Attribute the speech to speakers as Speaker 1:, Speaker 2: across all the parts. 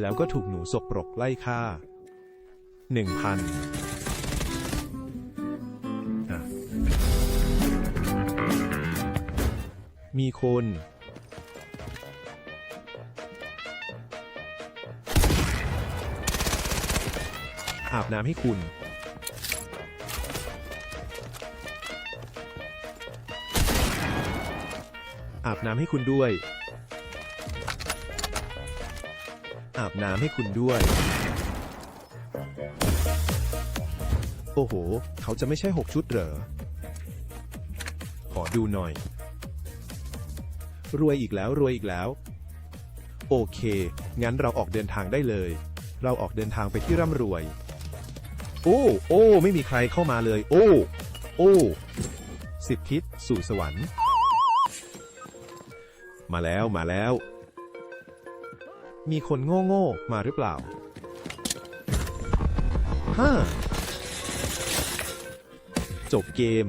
Speaker 1: แล้วก็ถูกหนูสกปรกไล่ฆ่าหนึ่งพันมีคน อาบน้ำให้คุณ อาบน้ำให้คุณด้วย อาบน้ำให้คุณด้วย โอ้โห เขาจะไม่ใช่หกชุดเหรอ ขอดูหน่อย รวยอีกแล้วรวยอีกแล้ว โอเค งั้นเราออกเดินทางได้เลย เราออกเดินทางไปที่ร่ำรวย โอ้ โอ้ ไม่มีใครเข้ามาเลย โอ้ โอ้สิบทิศสู่สวรรค์ มาแล้วมาแล้ว มีคนโง่โง่มาหรือเปล่าฮ่าจบเกม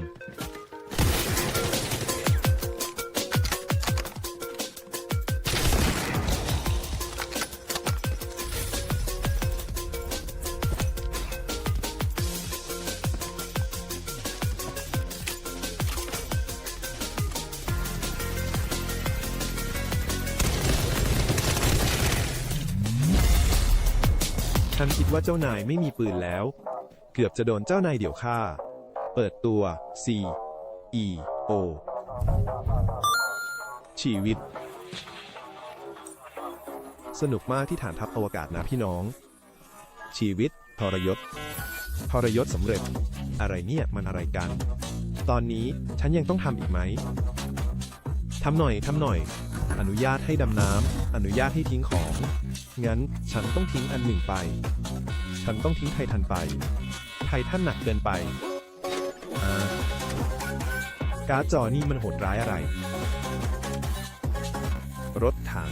Speaker 1: ฉันคิดว่าเจ้านายไม่มีปืนแล้ว เกือบจะโดนเจ้านายเดี่ยวฆ่า เปิดตัว C E O ชีวิต สนุกมากที่ฐานทัพอวกาศนะพี่น้อง ชีวิต ทรยศ ทรยศสำเร็จ อะไรเนี่ยมันอะไรกัน ตอนนี้ฉันยังต้องทำอีกไหมทำหน่อยทำหน่อย อนุญาตให้ดำน้ำ อนุญาตให้ทิ้งของ งั้นฉันต้องทิ้งอันหนึ่งไป ฉันต้องทิ้งไททันไป ไททันหนักเกินไป การ์ดจอนี่มันโหดร้ายอะไร รถถัง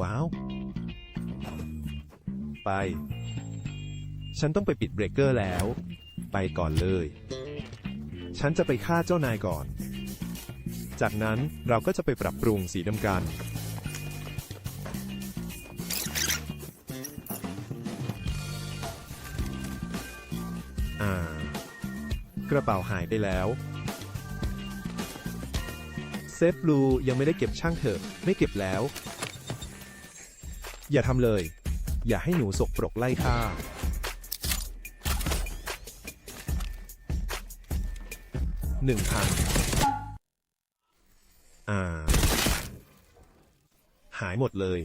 Speaker 1: ว้าว ไป ฉันต้องไปปิดเบรกเกอร์แล้ว ไปก่อนเลย ฉันจะไปฆ่าเจ้านายก่อน จากนั้นเราก็จะไปปรับปรุงสีดำกัน อ่า กระเป๋าหายไปแล้ว เซฟบลูยังไม่ได้เก็บช่างเถอะ ไม่เก็บแล้ว อย่าทำเลย อย่าให้หนูสกปรกไล่ฆ่า หนึ่งพันอ่า หายหมดเลย